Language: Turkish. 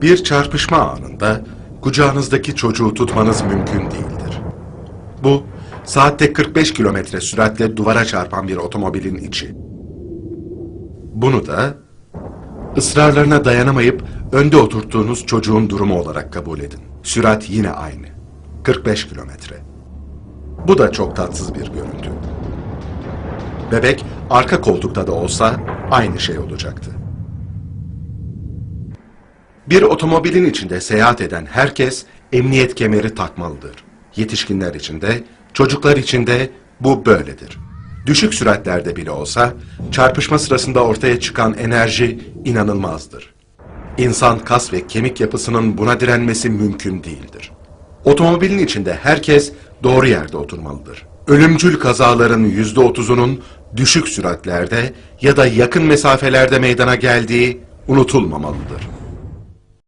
Bir çarpışma anında kucağınızdaki çocuğu tutmanız mümkün değildir. Bu, saatte 45 kilometre süratle duvara çarpan bir otomobilin içi. Bunu da ısrarlarına dayanamayıp önde oturttuğunuz çocuğun durumu olarak kabul edin. Sürat yine aynı. 45 kilometre. Bu da çok tatsız bir görüntü. Bebek arka koltukta da olsa aynı şey olacaktı. Bir otomobilin içinde seyahat eden herkes emniyet kemeri takmalıdır. Yetişkinler için de, çocuklar için de bu böyledir. Düşük süratlerde bile olsa çarpışma sırasında ortaya çıkan enerji inanılmazdır. İnsan kas ve kemik yapısının buna direnmesi mümkün değildir. Otomobilin içinde herkes doğru yerde oturmalıdır. Ölümcül kazaların yüzde otuzunun düşük süratlerde ya da yakın mesafelerde meydana geldiği unutulmamalıdır.